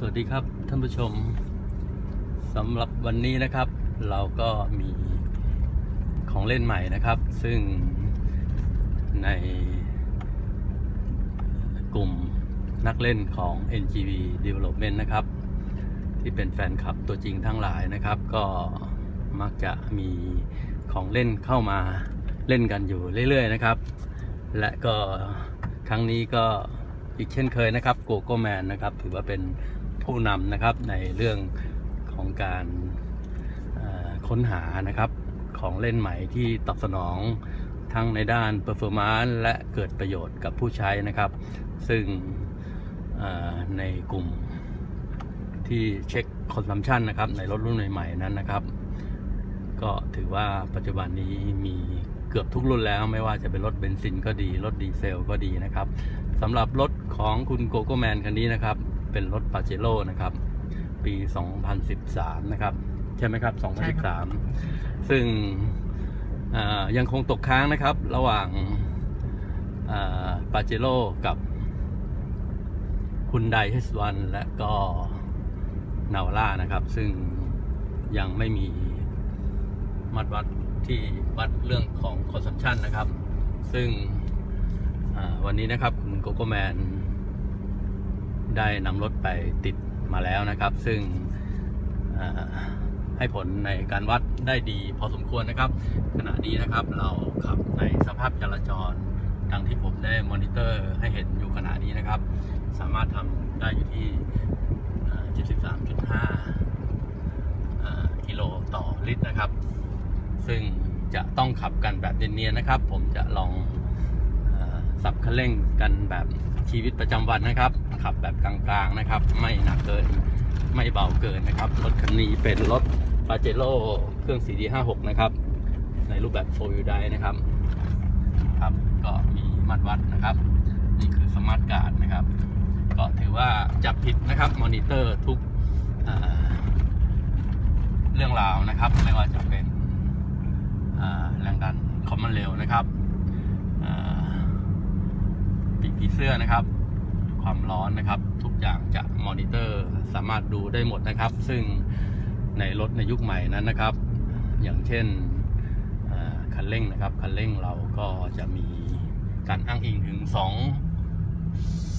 สวัสดีครับท่านผู้ชมสำหรับวันนี้นะครับ เราก็มีของเล่นใหม่นะครับ ซึ่งในกลุ่มนักเล่นของ NGV Development นะครับ ที่เป็นแฟนคลับตัวจริงทั้งหลายนะครับ ก็มักจะมีของเล่นเข้ามาเล่นกันอยู่เรื่อยๆนะครับ และก็ครั้งนี้ก็อีกเช่นเคยนะครับโกโก้แมนนะครับ ถือว่าเป็น ผู้นำนะครับในเรื่องของการค้นหานะครับของเล่นใหม่ที่ตอบสนองทั้งในด้าน performance และเกิดประโยชน์กับผู้ใช้นะครับ ซึ่งในกลุ่มที่เช็คคอนซัมชันนะครับในรถรุ่นใหม่ๆนั้นนะครับ ก็ถือว่าปัจจุบันนี้มีเกือบทุกรุ่นแล้วไม่ว่าจะเป็นรถเบนซินก็ดี รถดีเซลก็ดีนะครับสำหรับรถของคุณโกโก้แมนคันนี้นะครับ เป็นรถปาเจโร่นะครับ ปี 2013 นะครับ ใช่ไหมครับ 2013 ซึ่งอ่ายังคงตกค้างนะครับ ระหว่างปาเจโร่กับคุณได H1 และก็นาวล่านะครับ ซึ่งยังไม่มีมัดวัดที่วัดเรื่องของคอนซัมชันนะครับ ซึ่งอ่าวันนี้นะครับ คุณโกโก้แมน ได้นำรถไปติดมาแล้วนะครับ ซึ่งให้ผลในการวัดได้ดีพอสมควรนะครับ ขณะนี้นะครับเราขับในสภาพจราจรดังที่ผมได้มอนิเตอร์ให้เห็นอยู่ขณะนี้นะครับ สามารถทำได้อยู่ที่ 73.5 กิโลต่อลิตรนะครับ ซึ่งจะต้องขับกันแบบเนียนๆนะครับ ผมจะลอง สับคันเร่งกันแบบชีวิตประจำวันนะครับ ขับแบบกลางๆนะครับ ไม่หนักเกินไม่เบาเกินนะครับ รถคันนี้เป็นรถปาเจโร่เครื่อง CD56 นะครับ ในรูปแบบ4 wheel drive นะครับครับ ก็มีมัดวัดนะครับ นี่คือสมาร์ทการ์ดนะครับ ก็ถือว่าจับผิดนะครับมอนิเตอร์ทุกเรื่องราวนะครับ ไม่ว่าจะเป็นแรงดันคอมมันเร็วนะครับ ปีกผีเสื้อนะครับ ความร้อนนะครับ ทุกอย่างจะมอนิเตอร์สามารถดูได้หมดนะครับ ซึ่งในรถในยุคใหม่นั้นนะครับ อย่างเช่นคันเร่งนะครับคันเร่งเราก็จะมีการอ้างอิงถึงสอง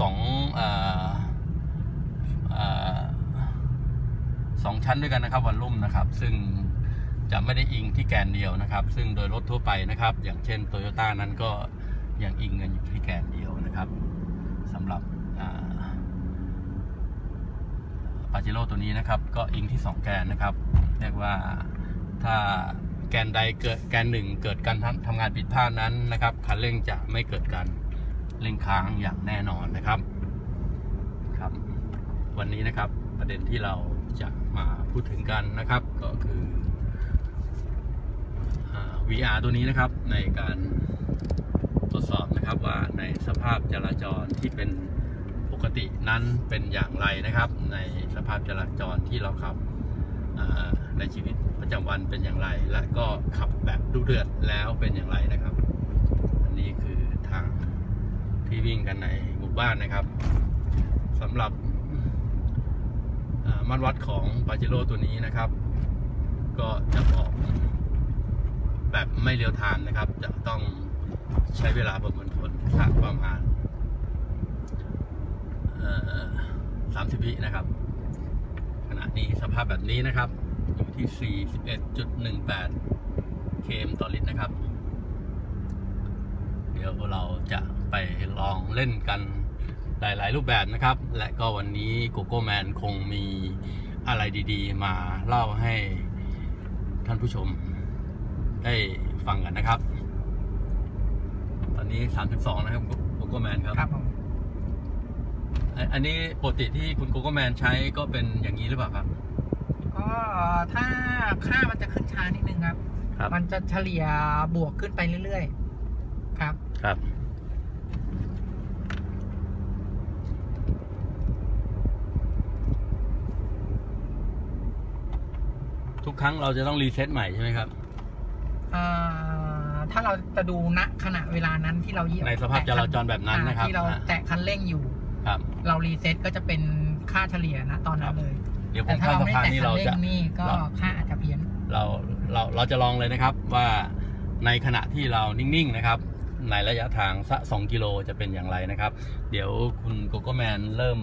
สองอ่าอ่าสองชั้นด้วยกันนะครับวันลุ่มนะครับ ซึ่งจะไม่ได้อิงที่แกนเดียวนะครับ ซึ่งโดยรถทั่วไปนะครับ อย่างเช่นโตโยต้านั้นก็ ยังอิงกันอยู่ที่แกนเดียวนะครับสำหรับปาเจโร่ตัวนี้นะครับ ก็อิงที่ 2 แกนนะครับเรียกว่าถ้าแกนใดเกิดแกนหนึ่งเกิดการทำทำงานผิดพลาดนั้นนะครับคันเร่งจะไม่เกิดการเร่งค้างอย่างแน่นอนนะครับครับ วันนี้นะครับประเด็นที่เราจะมาพูดถึงกันนะครับ ก็คือ VR ตัวนี้นะครับในการ ตรวจสอบนะครับว่าในสภาพจราจรที่เป็นปกตินั้นเป็นอย่างไรนะครับ ในสภาพจราจรที่เราขับในชีวิตประจำวันเป็นอย่างไร และก็ขับแบบดุเดือดแล้วเป็นอย่างไรนะครับ อันนี้คือทางที่วิ่งกันในหมู่บ้านนะครับสำหรับมาตรวัดของปาเจโร่ตัวนี้นะครับ ก็จะออกแบบไม่เรียวไทม์นะครับ จะต้อง ใช้เวลาประเมินผลสักประมาณสามสิบวินะครับ ขณะนี้สภาพแบบนี้นะครับ อยู่ที่ 41.18 km ต่อลิตรนะครับ เดี๋ยวเราจะไปลองเล่นกันหลาย ๆ รูปแบบนะครับ และก็วันนี้โกโก้แมนคงมีอะไรดี ๆ มาเล่าให้ท่านผู้ชมได้ฟังกันนะครับ นนี้ 32 นะครับโกโก้แมนครับ ครับผมอันอันนี้ปกติที่คุณโกโก้แมนใช้ก็เป็นอย่างนี้หรือเปล่าครับ ก็ถ้าค่ามันจะขึ้นช้านิดนึงครับ ครับ มันจะเฉลี่ยบวกขึ้นไปเรื่อยๆ ครับ ครับทุกครั้งเราจะต้องรีเซ็ตใหม่ใช่ไหมครับ อ่า ถ้าเราจะดูณขณะเวลานั้นที่เราเหยียบในสภาพจราจรแบบนั้นนะครับอ่าที่เราอ่าแตะคันเร่งอยู่ครับ เรารีเซ็ตก็จะเป็นค่าเฉลี่ยนะตอนนั้นเลยเดี๋ยวผแต่มถ้าข้ามเราสะไม่พานแตะนี่คัเรานเร่จะงนี่ก็เราค่าอาจจะเพี้ยนเราเราเราจะลองเลยนะครับว่าในขณะที่เรานิ่งๆนะครับ ในระยะทางสักสองกิโลจะเป็นอย่างไรนะครับ เดี๋ยวคุณโกโก้แมนเริ่ม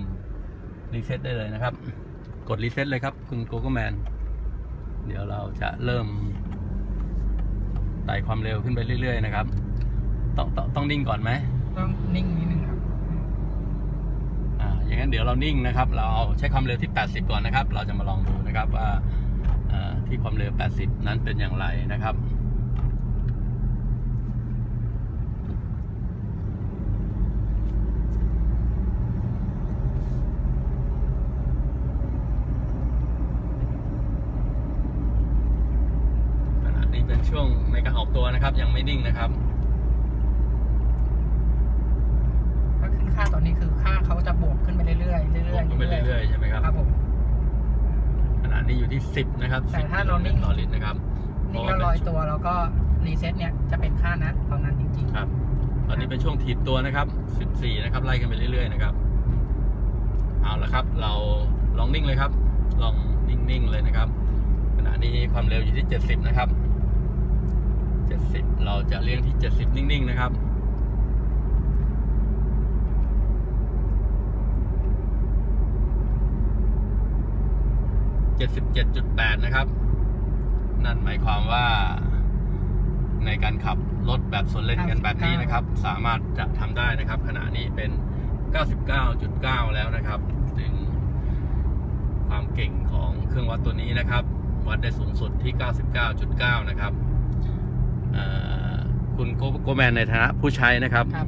รีเซ็ตได้เลยนะครับ กดรีเซ็ตเลยครับ คุณโกโก้แมนเดี๋ยวเราจะเริ่ม ไต่ความเร็วขึ้นไปเรื่อย ๆ นะครับ ต้องต้องต้องนิ่งก่อนไหมต้องนิ่งนิดนึงครับ อ่า อย่างนั้นเดี๋ยวเรานิ่งนะครับ เราเอาใช้ความเร็วที่ 80 ก่อนนะครับ เราจะมาลองดูนะครับว่าเอ่อที่ความเร็ว 80 นั้นเป็นอย่างไรนะครับ ขณะนี้เป็นช่วงในการออกตัว นะครับ ยังไม่นิ่งนะครับก็ขึ้นค่าตอนนี้คือค่าเขาจะบวกขึ้นไปเรื่อยๆเรื่อยๆบวกขึ้นไปเรื่อยๆใช่ไหมครับครับผมขณะนี้อยู่ที่10นะครับแต่10ถ้าเรานิ่งกิโลมตรต่อลิตรนะครับนี่ก็ลอยตัวแล้วก็รีเซ็ตเนี่ยจะเป็นค่านะตอนนั้นจริงครับ ตอนนี้เป็นช่วงถีบตัวนะครับ14นะครับไล่กันไปเรื่อยๆนะครับเอาละครับ เราลองนิ่งเลยครับ ลองนิ่งๆเลยนะครับขณะนี้ความเร็วอยู่ที่ 70 นะครับ 70 เราจะเลี้ยงที่ 70 นิ่ง ๆ นะครับ77.8นะครับ นั่นหมายความว่าในการขับรถแบบสวนเลนกันแบบนี้นะครับ สามารถจะทำได้นะครับ ขณะนี้เป็น 99.9 แล้วนะครับถึงความเก่งของเครื่องวัดตัวนี้นะครับ วัดได้สูงสุดที่ 99.9 นะครับเอ่อ คุณโกโกแมนในฐานะผู้ใช้นะครับๆครับ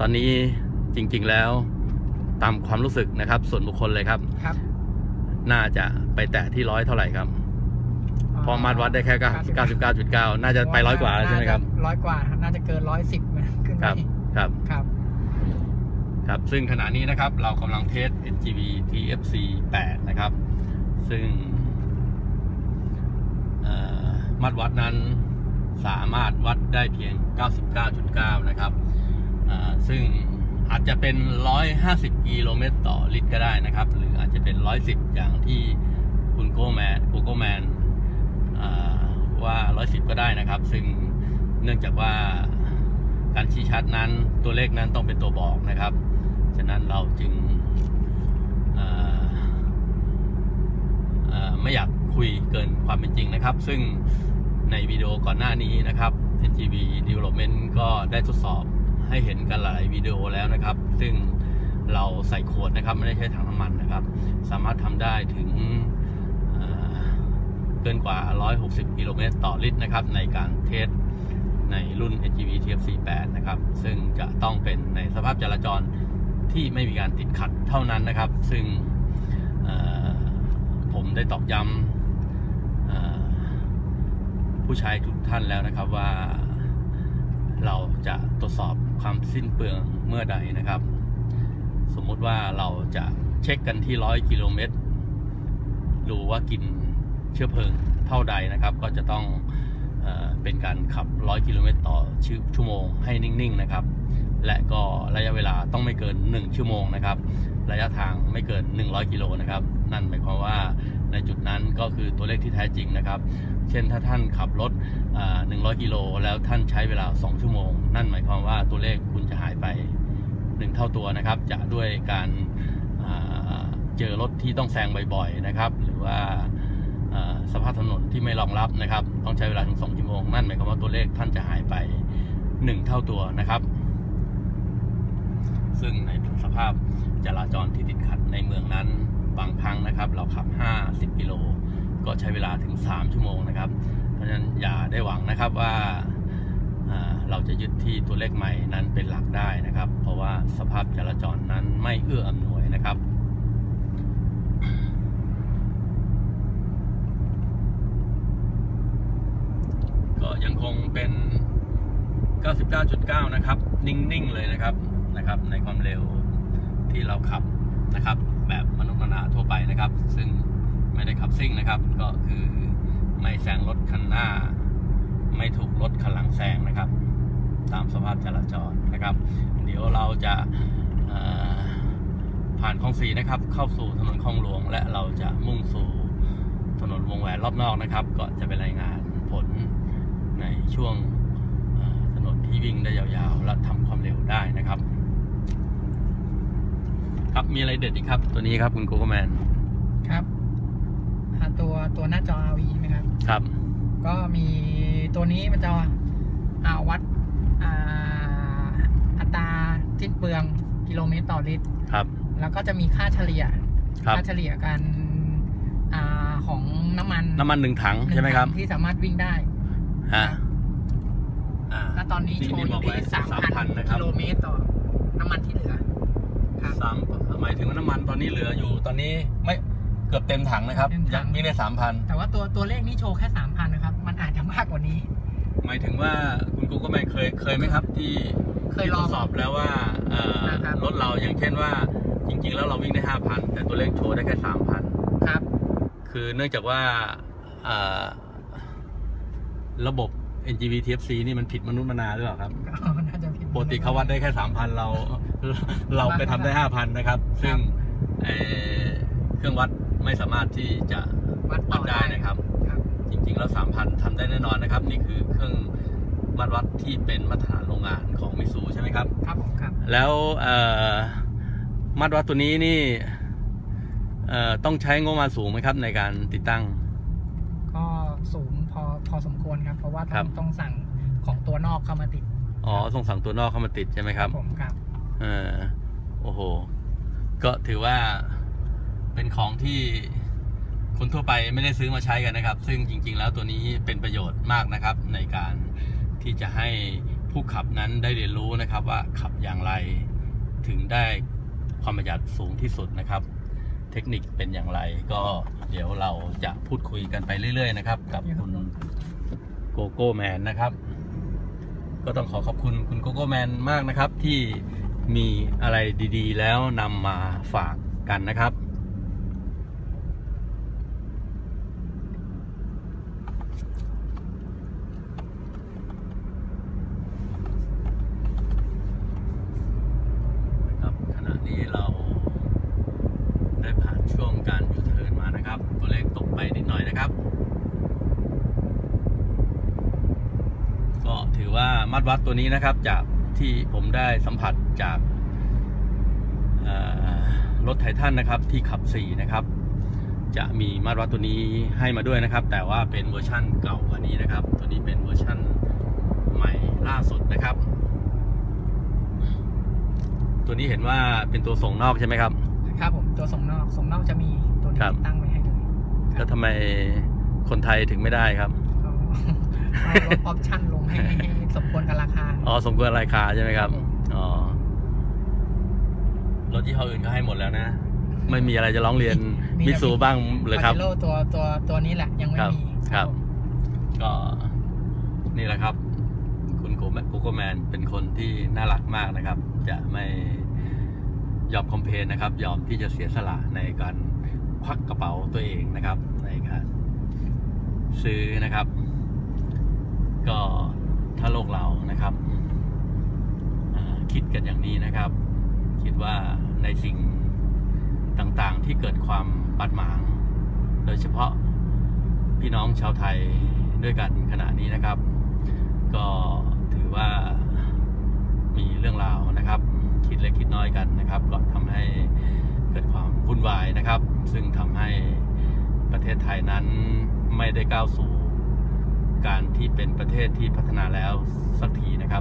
ตอนนี้จริง ๆแล้วตามความรู้สึกนะครับ ส่วนบุคคลเลยครับครับน่าจะไปแตะที่ร้อยเท่าไหร่ครับเพอมาตรวัดได้แค่99.9 น่าจะไปร้อยกว่าแล้วใช่ไหมครับร้อยกว่าครับน่าจะเกินร้อยสิบขึ้นคไปรับครับ ครับ ครับ ซึ่งขณะนี้นะครับ เรากำลังเทส NGV TFC 8 นะครับ ซึ่งเอ่อมาตรวัดนั้น สามารถวัดได้เพียง 99.9 นะครับซึ่งอาจจะเป็น 150 กิโลเมตรต่อลิตรก็ได้นะครับ หรืออาจจะเป็น 110 อย่างที่คุณโกแมนโกโกแมนว่า 110 ก็ได้นะครับ ซึ่งเนื่องจากว่าการชี้ชัดนั้นตัวเลขนั้นต้องเป็นตัวบอกนะครับ ฉะนั้นเราจึงไม่อยากคุยเกินความเป็นจริงนะครับ ซึ่ง ในวิดีโอก่อนหน้านี้นะครับ NGV Development ก็ได้ทดสอบให้เห็นกันหลายวิดีโอแล้วนะครับ ซึ่งเราใส่ขวดนะครับ ไม่ได้ใช้ถังน้ำมันนะครับ สามารถทำได้ถึงเเกินกว่า 160 กิโลเมตรต่อลิตรนะครับ ในการเทสในรุ่น NGV TFC 8นะครับ ซึ่งจะต้องเป็นในสภาพจราจรที่ไม่มีการติดขัดเท่านั้นนะครับ ซึ่งผมได้ตอกย้ำ ผู้ใช้ทุกท่านแล้วนะครับว่าเราจะตรวจสอบความสิ้นเปลืองเมื่อใดนะครับ สมมุติว่าเราจะเช็คกันที่ร้อยกิโลเมตรดูว่ากินเชื้อเพลิงเท่าใดนะครับ ก็จะต้องเอเป็นการขับ100กิโลเมตรต่อชั่วโมงให้นิ่งๆนะครับ และก็ระยะเวลาต้องไม่เกิน 1 ชั่วโมงนะครับ ระยะทางไม่เกิน 100 กิโลนะครับ นั่นหมายความว่า ในจุดนั้นก็คือตัวเลขที่แท้จริงนะครับ เช่นถ้าท่านขับรถ 100 กิโลแล้วท่านใช้เวลา 2 ชั่วโมง นั่นหมายความว่าตัวเลขคุณจะหายไป 1 เท่าตัวนะครับ จะด้วยการเจอรถที่ต้องแซงบ่อยๆนะครับ หรือว่าอ่าสภาพถนนที่ไม่รองรับนะครับ ต้องใช้เวลาถึง 2 ชั่วโมง นั่นหมายความว่าตัวเลขท่านจะหายไป 1 เท่าตัวนะครับ ซึ่งในสภาพจราจรที่ติดขัดในเมืองนั้น บางครั้ง นะครับ เราขับ 50 กิโล ก็ใช้เวลาถึง 3 ชั่วโมงนะครับ เพราะฉะนั้นอย่าได้หวังนะครับว่าอ่าเราจะยึดที่ตัวเลขใหม่นั้นเป็นหลักได้นะครับ เพราะว่าสภาพจราจรนั้นไม่เอื้ออำนวยนะครับก็ยังคงเป็น 99.9 นะครับ นิ่ง ๆ เลยนะครับ นะครับ ในความเร็วที่เราขับนะครับ แบบมนุษย์มนาทั่วไปนะครับ ซึ่งไม่ได้ขับซิ่งนะครับ ก็คือไม่แซงรถคันหน้า ไม่ถูกรถคันหลังแซงนะครับ ตามสภาพจราจรนะครับ เดี๋ยวเราจะผ่านคลองสีนะครับ เข้าสู่ถนนคลองหลวง และเราจะมุ่งสู่ถนนวงแหวนรอบนอกนะครับ ก็จะไปรายงานผลในช่วงถนนที่วิ่งได้ยาวๆ และทำความเร็วได้นะครับ ครับมีอะไรเด็ดอีกครับ ตัวนี้ครับคุณโกโกแมนครับอ่าตัวตัวหน้าจอ RV ใช่ไหมครับ ครับ ก็มีตัวนี้มันจะอ่าวัดอ่าอัตราสิ้นเปลืองกิโลเมตรต่อลิตรครับ แล้วก็จะมีค่าเฉลี่ยครับค่าเฉลี่ยการอ่าของน้ำมัน น้ำมันหนึ่งถังหนึ่งใช่ไหมครับถังที่สามารถวิ่งได้ฮะอ่าและตอนนี้โชว์อยู่ที่สามพันนะครักิบโลเมตรต่อน้ำมันที่เหลือ ครับ สามหมายถึงว่าน้ำมันตอนนี้เหลืออยู่ตอนนี้ไม่เกือบเต็มถังนะครับ เต็มถัง ยังวิ่งได้สามพันแต่ว่าตัวตัวเลขนี้โชว์แค่สามพันนะครับ มันอาจจะมากกว่านี้ หมายถึงว่าคุณกูก็ไม่เคยเคยไหมครับที่เคยที่ลทอง ดสอบแล้วว่าเอ่อนะครับ รถเราอย่างเช่นว่าจริง ๆ แล้วเราวิ่งได้ห้าพันแต่ตัวเลขโชว์ได้แค่สามพัน ครับ คือเนื่องจากว่าเอ่อระบบ NGV TFC นี่มันผิดมนุษย์มนาหรือเปล่าครับ ก็น่าจะผิดปกติเขาวัดได้แค่สามพันเรา เราไปทำได้ห้าพันนะครับ ซึ่งเอ่อเครื่องวัดไม่สามารถที่จะวัดต่วัอดได้นะครับครับ จริงๆแล้วสามพันทำได้แน่นอนนะครับ นี่คือเครื่องวัดวัดที่เป็นมาตรฐานโรงงานของมิสูใช่ไหมครับ ครับผมครับ แล้วเอ่อมาตรวัดตัวนี้นี่เอ่อต้องใช้งบประมาณสูงไหมครับในการติดตั้ง ก็สูงพอพอสมควรครับ เพราะว่าครัต้อบงต้องสั่งของตัวนอกเข้ามาติด อ๋อส่งสั่งตัวนอกเข้ามาติดใช่ไหมครับผมครับ เออโอ้โห ก็ถือว่าเป็นของที่คนทั่วไปไม่ได้ซื้อมาใช้กันนะครับ ซึ่งจริง ๆ แล้วตัวนี้เป็นประโยชน์มากนะครับ ในการที่จะให้ผู้ขับนั้นได้เรียนรู้นะครับว่าขับอย่างไรถึงได้ความประหยัดสูงที่สุดนะครับ เทคนิคเป็นอย่างไรก็เดี๋ยวเราจะพูดคุยกันไปเรื่อย ๆ นะครับ กับคุณโกโก้แมนนะครับ ก็ต้องขอขอบคุณคุณโกโก้แมนมากนะครับที่ มีอะไรดีๆ แล้วนำมาฝากกันนะครับ ขณะนี้เราได้ผ่านช่วงการยูเทิร์นมานะครับ ตัวเลขตกไปนิดหน่อยนะครับ ก็ถือว่ามาตรวัดตัวนี้นะครับจาก ที่ผมได้สัมผัสจากเอ่อรถไททันนะครับที่ขับ 4 นะครับ จะมีมาตรวัดตัวนี้ให้มาด้วยนะครับ แต่ว่าเป็นเวอร์ชั่นเก่ากว่านี้นะครับ ตัวนี้เป็นเวอร์ชั่นใหม่ล่าสุดนะครับ ตัวนี้เห็นว่าเป็นตัวส่งนอกใช่ไหมครับ ครับผมตัวส่งนอกส่งนอกจะมีตัวนี้ครับตั้งไว้ให้เลยแล้วทำไมคนไทยถึงไม่ได้ครับ ก็ก็ลดออปชั่นลงให้ให้สมควรกับราคา อ๋อ สมควรราคาใช่ไหมครับ อ๋อ รถยี่ห้ออื่นก็ให้หมดแล้วนะ ไม่มีอะไรจะร้องเรียนมีมิสูบ้างเลยครับปาเจโร่ตัวตัวตัวนี้แหละยังไม่ครับมีครับผมก็นี่แหละครับ คุณโกแมโกโกแมนเป็นคนที่น่ารักมากนะครับ จะไม่ยอมคอมเพลนนะครับ ยอมที่จะเสียสละในการควักกระเป๋าตัวเองนะครับ ในการซื้อนะครับ ก็ถ้าโลกเรานะครับคิดกันอย่างนี้นะครับ คิดว่าในสิ่งต่างๆที่เกิดความบาดหมาง โดยเฉพาะพี่น้องชาวไทยด้วยกันขณะนี้นะครับ ก็ถือว่ามีเรื่องราวนะครับ คิดเล็กคิดน้อยกันนะครับก็ทำให้เกิดความวุ่นวายนะครับ ซึ่งทำให้ประเทศไทยนั้นไม่ได้ก้าวสู่ การที่เป็นประเทศที่พัฒนาแล้วสักทีนะครับ